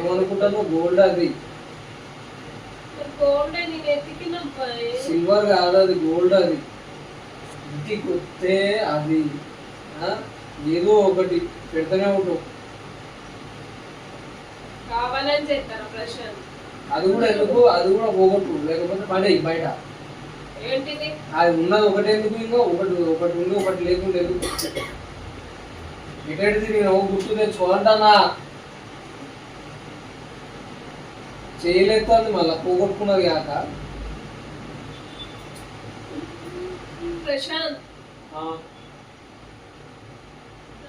ఏమనుకుంటాను gold అది. Silver కాదు అది గోల్డ్ అది. ఇంటికి వస్తే అది. ఏదో ఒకటి పెడుతూనే ఉంటాం కావాలని చేస్తారా ప్రశాంత్. అది కూడా ఎందుకు? అది కూడా పోగొట్టు. లేకపోతే పడే బయట. ఏంటిది? అది ఉన్నది ఒకటి ఎందుకు ఇంకా? ఒకటి ఒకటి ఉంది ఒకటి లేకుండా ఎందుకు? ఎక్కడిది నేను గుర్తు తెచ్చుకోవాలంటానా చేయలేదు మళ్ళీ పోగొట్టుకున్నది కాక. ప్రశాంత్.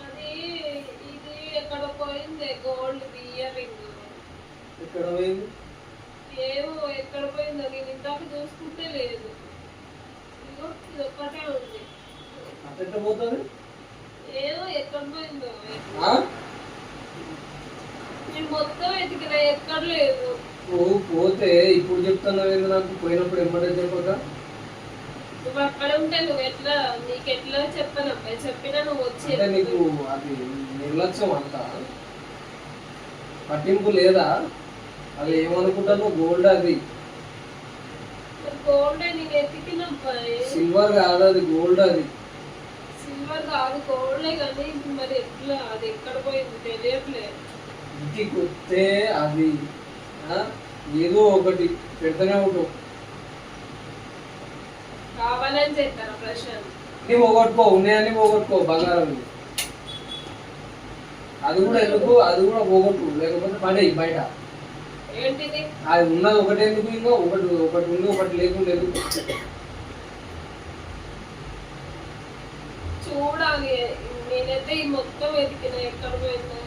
అది ఇది ఎక్కడ పోయింది? గోల్డ్ పోయింది? ఏమో ఎక్కడ పోయిందో? నేను ఇందాక చూసుకుంటే లేదు. ఇదిగో ఇది ఒక్కటే ఉంది. అట్ట పోతుంది? ఏమో ఎక్కడ పోయిందో? నేను మొత్తం వెతికినా ఎక్కడ లేదు నువ్వు పోతే ఇప్పుడు చెప్తున్నావు ఏంది నాకు? పోయినప్పుడు ఎమ్మడే చెప్పక? నువ్వు అక్కడ ఉంటే నువ్వు ఎట్లా నీకు ఎట్లా చెప్పనమ్మా చెప్పినా నువ్వు వచ్చి అంటే నీకు అది నిర్లక్ష్యం అంత? పట్టింపు లేదా? అది ఏమనుకుంటాను గోల్డ్ అది. గోల్డ్ నేను ఎతికినప్పా సిల్వర్ కాదు అది గోల్డ్ అది. సిల్వర్ కాదు గోల్డే కానీ మరి ఎట్లా? అది ఎక్కడ పోయింది? తెలియట్లేదు ఇంటికి వస్తే అది ఏదో ఒకటి పెడుతూనే ఉంటాం కావాలని చేస్తారా ప్రశాంత్ అన్ని పోగొట్టుకో ఉన్నాయని పోగొట్టుకో బంగారం. అది కూడా ఎందుకు? అది కూడా పోగొట్టు లేకపోతే పడే బయట. ఏంటిది? అది ఉన్నది ఒకటి ఎందుకు ఇంకా? ఒకటి ఒకటి ఉంది ఒకటి లేకుండా ఎందుకు? చూడాలి. నేనైతే ఈ మొత్తం వెతికిన ఎక్కడ పోయిందో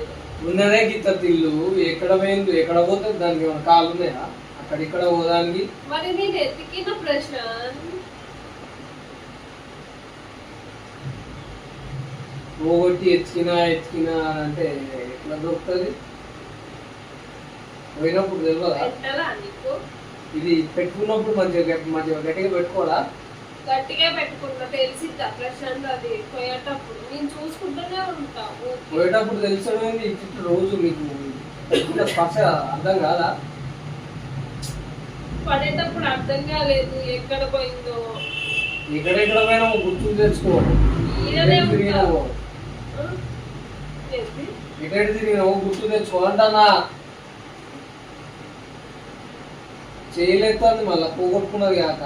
ఉన్నదే గిత్త తిల్లు ఎక్కడ పోయింది? ఎక్కడ పోతే దానికి ఏమైనా కాళ్ళు ఉన్నాయా? అక్కడ ఇక్కడ పోదానికి? మరి నేను ఎతికిన ప్రశ్న. పోగొట్టి ఎత్తికినా ఎత్తికినా అంటే ఎట్లా దొరుకుతుంది? పోయినప్పుడు తెలియదా ఇది పెట్టుకున్నప్పుడు మంచిగా మంచిగా గట్టిగా పెట్టుకోవాలా? గట్టిగా పెట్టుకున్నా తెలిసిద్దా? ప్రశాంత్ అది పోయేటప్పుడు. నేను చూసుకుంటూనే ఉంటా. పోయేటప్పుడు తెలుసడమైంది ఇటు రోజు మీకు స్పర్శ అర్థం కాదా? పడేటప్పుడు అర్థం కాలేదు ఎక్కడ పోయిందో. ఎక్కడెక్కడ పోయినా గుర్తు తెచ్చుకో ఈడనే ఎటు ఉంటా. తిరిగినావో, ఆ? ఏంటి? ఎక్కడి తిరిగినావో గుర్తు తెచ్చుకో అంటానా చేయలేదు మళ్ళీ పోగొట్టుకున్నది కాక.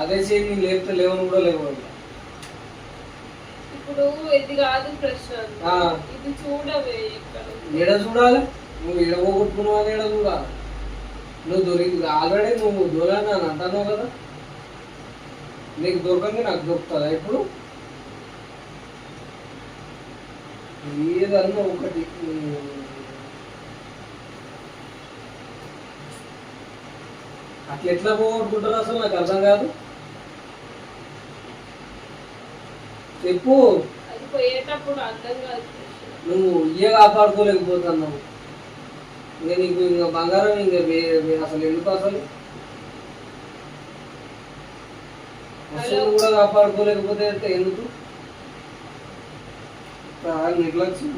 అదే చేయి నేను లేపితే లేవని కూడా లేవు. ఇప్పుడు ఇది కాదు ప్రశాంత్. ఆ. ఇది చూడవే ఏడ చూడాలి? నువ్వు ఏడ పోగొట్టుకున్నావు అని ఏడ చూడాలి? నువ్వు దొరికి ఆల్రెడీ నువ్వు దొరని అని అంటున్నావు కదా? నీకు దొరకంది నాకు దొరుకుతుందా ఇప్పుడు? ఏదన్నా ఒకటి. అట్లా ఎట్లా పోగొట్టుకుంటారు అసలు నాకు అర్థం కాదు. చెప్పు. అది పోయేటప్పుడు అర్థం కాదు. ప్రశాంత్. నువ్వు ఇయ్య కాపాడుకోలేకపోతున్నావు? ఇంకా నీకు ఇంకా బంగారం ఇంకా అసలు ఎందుకు అసలు? వస్తువులు కూడా కాపాడుకోలేకపోతే ఎందుకు? నిర్లక్ష్యం.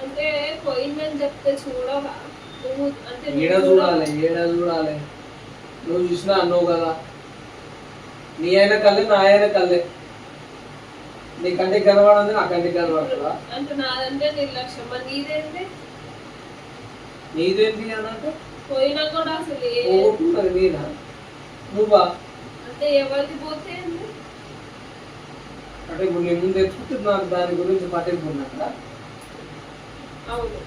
అంటే పోయిందని చెప్తే చూడవా? ఏడ చూడాలి ఏడ చూడాలి? నువ్వు చూసినా అన్నావు కదా. నీ అయిన కళ్ళే నా అయిన కళ్ళే. నీ కంటికి కనబడింది నా కంటికి కనబడుతుందా అంటే నాదంటే నిర్లక్ష్యం. మరి నీదేంటి? నీదేంటి అని అంటే? పోయినా కూడా అసలు పోగొట్టుకున్నది నేనా నువ్వా? అంటే ఎవరిది పోతే? అంటే ఇప్పుడు నీ ముందు నాకు దాని గురించి అవును.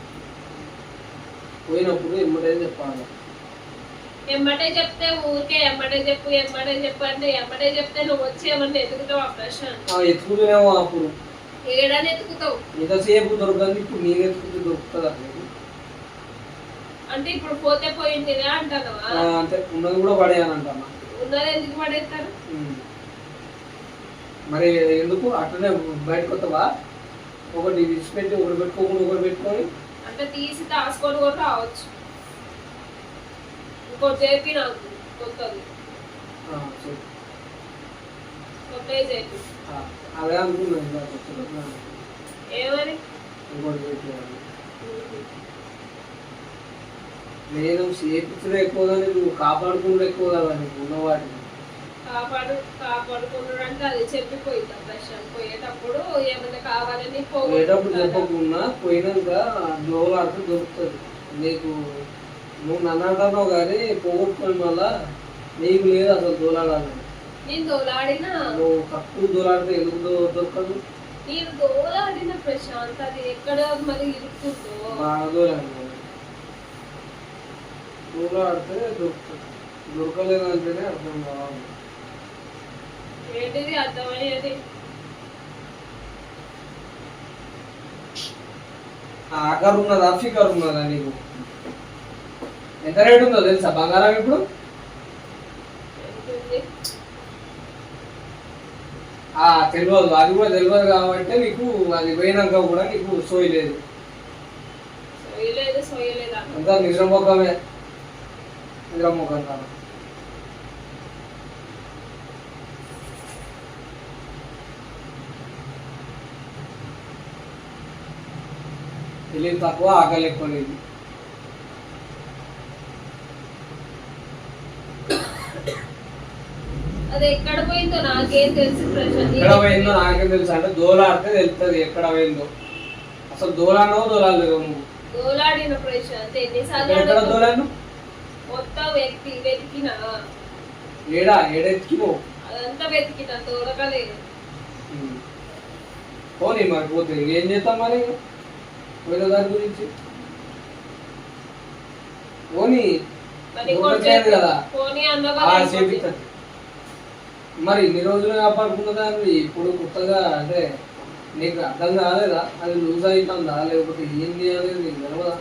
పోయినప్పుడు ఎమ్మటే చెప్పాలి. ఎమ్మటే చెప్తే ఊరికే ఎమ్మటే చెప్పు ఎమ్మటే చెప్పు అంటే ఎమ్మటే చెప్తే నువ్వు వచ్చి ఏమన్నా ఎదుగుతావు ఆ ప్రశ్న. ఆ ఎత్తుకునేమో అప్పుడు. ఏడని ఎత్తుకుతావు. ఇంతసేపు దొరకదు ఇప్పుడు నేను ఎత్తుకుంటే దొరుకుతుంది అంటే ఇప్పుడు పోతే పోయింది అంటావా ఆ, అంటే ఉన్నది కూడా పడేయాలంటమ్మా ఉన్నది ఎందుకు పడేస్తారు. మరి ఎందుకు? అట్లనే బయటకు వస్తావా? ఒకటి విడిచిపెట్టి ఒకటి పెట్టుకోకుండా ఒకటి పెట్టుకొని? అంటే తీసి దాచుకొని కూడా రావచ్చు. నాకు కొత్తది అదే అనుకున్నాను నేను చేపించడం ఎక్కువ కానీ నువ్వు కాపాడుకుంటూ ఎక్కువ కదా నీకు ఉన్న వాటిని కాపాడు కాపాడుకున్నాడు అంటే అది చెప్పిపోయింది ప్రశ్న పోయేటప్పుడు ఏమైనా కావాలని పోయేటప్పుడు చెప్పకుండా పోయినాక జోలాడితే దొరుకుతుంది. నీకు నువ్వు నన్ను అంటున్నావు కానీ పోగొట్టుకోవడం వల్ల నీకు లేదు అసలు దోలాడాలని. నేను దోలాడిన? నువ్వు తక్కువ దోలాడితే ఎందుకు దొ- దొరకదు? నేను దోలాడిన ప్రశాంత్ అది ఎక్కడ మరి ఇరుక్కుందో? బాగా దూరం దూరాడితే దొరుకుతుంది. దొరకలేదంటేనే అర్థం కావాలి. ఏంటిది? అర్థమయ్యేది? ఆ ఆకారు ఉన్నదా? ఫికర్ ఉన్నదా నీకు? ఎంత రేట్ ఉందో తెలుసా? బంగారం ఇప్పుడు? తెలియదు. అది కూడా తెలియదు కాబట్టి నీకు అది పోయినాక కూడా నీకు సోయి లేదు. సొయ్యలేదు సొయ్యలేదు అన్న అంతా నిజమొక్కమే నిజమొక్కం కాదు. తెలియదు తక్కువ ఆకలి ఎక్కువ లేదు అది ఎక్కడ పోయిందో నాకేం తెలుసు ప్రశాంత్. ఎక్కడ పోయిందో నాకేం తెలుసు. అంటే దోలాడితే తెలుస్తుంది ఎక్కడ పోయిందో. అసలు దోలానో దోలాలేదు నువ్వు? దోలాడిన ప్రశాంత్. ఎన్నిసార్లు ఎక్కడ అడగ- దోలాను మొత్తం వెతికి వెతికిన. ఏడా? అదంతా వెతికిన దొరకలేదు. పోనీ మరి పోతే ఏం చేస్తాం మరి పోయిన దాని గురించి. పోనీ కదా. చేపిస్తుంది మరి ఇన్ని రోజులు కాపాడుకున్న దాన్ని ఇప్పుడు కొత్తగా అంటే నీకు అర్థం కాలేదా? అది లూజ్ అవుతుందా లేకపోతే ఏంది అనేది నీకు తెలియదా?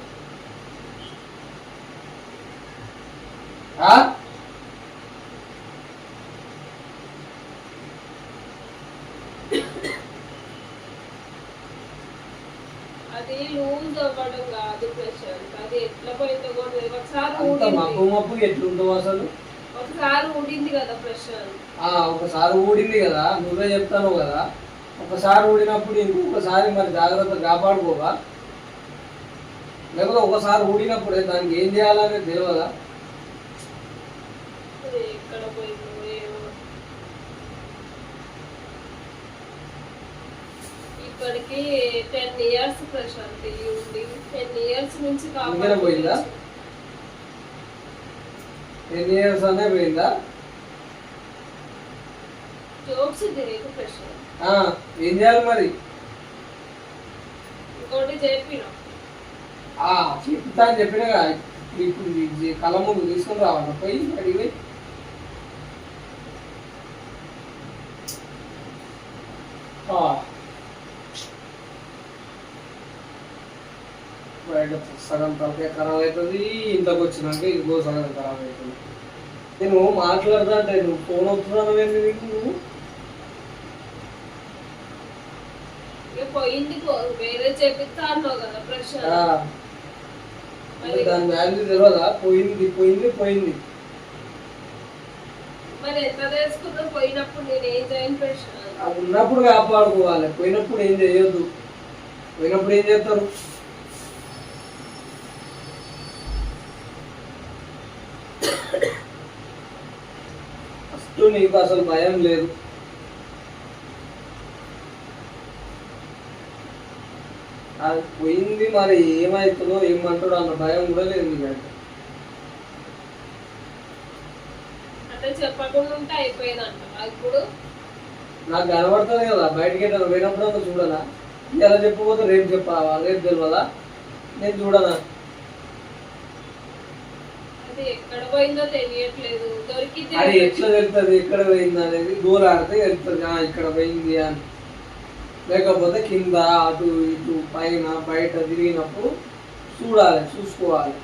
అది లూజ్ అవ్వడం కాదు ప్రశాంత్ అది ఎట్లా పోయిందో కూడా. ఒకసారి ఎట్లుంటావు అసలు? ఒకసారి ఊడింది కదా ప్రశాంత్ ఆ ఒకసారి ఊడింది కదా నువ్వే చెప్తాను కదా. ఒకసారి ఊడినప్పుడు ఇంకొకసారి మరి జాగ్రత్త కాపాడుకోవా? లేకపోతే ఒకసారి ఊడినప్పుడే దానికి ఏం చేయాలనేది తెలియదా ఇప్పటికి టెన్ ఇయర్స్ ప్రశాంత్ ఉంది టెన్ ఇయర్స్ నుంచి పోయిందా? ఎన్ని ఇయర్స్ అనే పోయిందా జోక్స్ తెలియదు ప్రశాంత్ ఆ, ఏం చేయాలి మరి? చెప్పిన. చెప్తా అని చెప్పినగా ఇప్పుడు కళ్ళ ముందు తీసుకుని రావాలి పోయి అడిగి. బయట సగం తలకాయ ఖరాబ్ అవుతుంది. ఇంతకు వచ్చినాక ఇంకో సగం ఖరాబ్ అవుతుంది. నేను మాట్లాడతా అంటే నువ్వు ఫోన్ అవుతున్నావు నువ్వు ఇక పోయింది వేరే అన్నావు కదా దాని వాల్యూ తెలియదా పోయింది పోయింది పోయింది. మరి ఎంత తెలుసుకున్నా పోయినప్పుడు నేను ఏం చేయను అది ఉన్నప్పుడు కాపాడుకోవాలి. పోయినప్పుడు ఏం చేయొద్దు. పోయినప్పుడు ఏం చేస్తారు? ఫస్ట్ నీకు అసలు భయం లేదు. అది పోయింది మరి ఏమవుతుందో ఏమంటాడో అన్న భయం కూడా లేదు నీకు అంటే చెప్పకుండా ఉంటే అయిపోయేదంట. ఇప్పుడు? నాకు కనబడుతుంది కదా బయటికి ఏదైనా పోయినప్పుడు అంతా చూడనా ఇలా చెప్పకపోతే రేపు చెప్పావా రేపు తెలియదా నేను చూడనా అది ఎక్కడ పోయిందో తెలియట్లేదు. దొరికింది అది ఎట్లా తెలుస్తుంది ఎక్కడ పోయింది అనేది దూరాడితే తెలుస్తుంది ఆ, ఇక్కడ పోయింది అని. లేకపోతే కింద అటు ఇటు పైన బయట తిరిగినప్పుడు చూడాలి చూసుకోవాలి.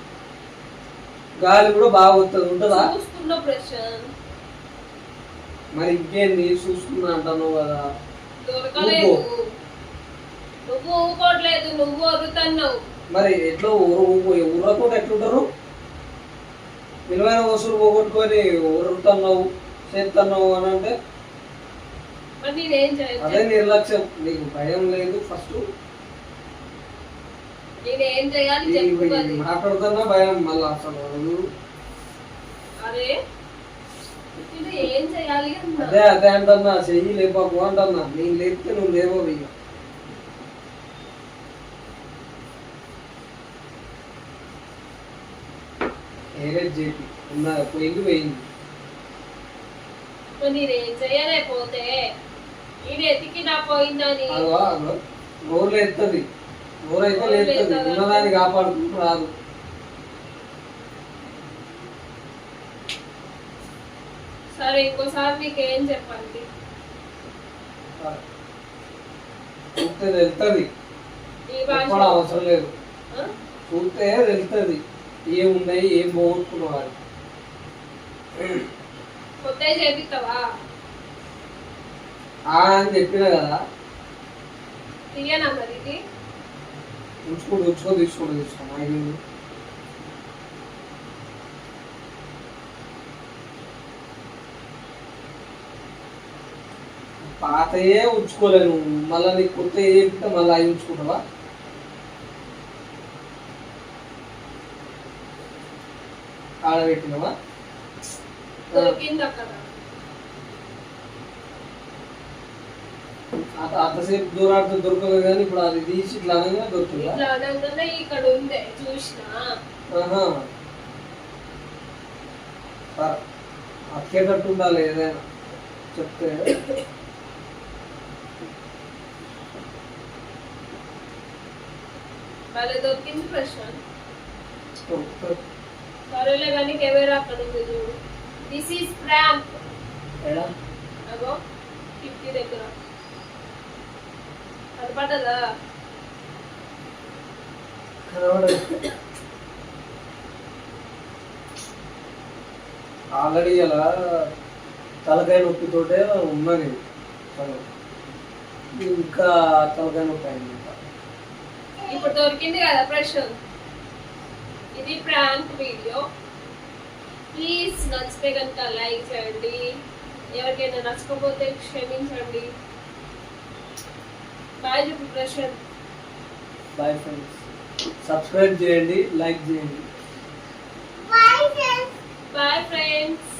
గాలి కూడా బాగా వస్తుంది ఉంటుందా? మరి ఇంకేంది? చూసుకున్నా అంటున్నావు కదా. నువ్వు. నువ్వు మరి ఎట్లా ఊరు ఊరతో ఎట్లుంటారు? విలువైన వస్తువులు పోగొట్టుకొని ఊరుతున్నావు చేస్తున్నావు అని అంటే అదే నిర్లక్ష్యం. నీకు భయం లేదు ఫస్ట్. నేను చేయాలి అది మాట్లాడుతున్నా భయం మళ్ళీ అసలు అరే ఇది ఏం చేయాలి అదే అదే అంటన్నా చెయ్యి లేపకు అంటన్నా. నేను లేపితే నువ్వు లేవవు ఇక. ఏరే చెప్పి ఉన్నా పోయింది పోయింది. మరి నేనేం చేయలేకపోతే ఇది ఎతికినా పోయిందని. అదో అదో నోరు ఎత్తది. నోరు అయితే నోరు లేస్తుంది లేస్తదా? ఉన్నదాన్ని కాపాడుకుంటూ రాదు. సరే ఇంకోసారి నీకేం చెప్పండి? చూస్తే చెప్పడం అవసరం లేదు? చూస్తే వెళ్తుంది ఏమున్నాయి ఏం పోగొట్టుకున్నవాడు కొత్తవి చేపిస్తావా? అని చెప్పినా కదా. తీయనా మరి ఇది? ఉంచుకుంటూ ఉంచుకో తీసుకుంటూ తీసుకో నాకేంది పాతయే ఉంచుకోలేను మళ్ళీ నీకు కొత్త ఏ చెప్తే మళ్ళీ అవి ఉంచుకుంటావా? ఆడబెట్టినవా? దొరికింది అక్కడ. అంత- అంతసేపు దూరాడితే దొరకదు కానీ ఇప్పుడు అది తీసి ఇట్లా అనగా దొరుకుతుందా? ఇట్లా అనగానే ఇక్కడ ఉందే చూసిన. అక్కేటట్టు ఉండాలి ఏదైనా చెప్తే. వాళ్ళే దొరికింది దొరుకుతుంది. సరేలే కానీ కెమెరా అక్కడ ఉంది చూడు. This is prank? అగో ఫిఫ్టీ దగ్గర కనపడ్డదా కనబడదు. ఆల్రెడీ అలా తలకాయ నొప్పితోటే ఉన్నది సగం. ఇంకా తలకాయ నొప్పి అయింది. ఇప్పుడు దొరికింది కదా ప్రశాంత్ ఇది ప్రాంక్ వీడియో ప్లీజ్ నచ్చితే కనుక లైక్ చేయండి. ఎవరికైనా నచ్చకపోతే క్షమించండి. బాయ్ చెప్పు ప్రశాంత్ బాయ్ ఫ్రెండ్స్ సబ్స్క్రైబ్ చేయండి లైక్ చేయండి. Bye friends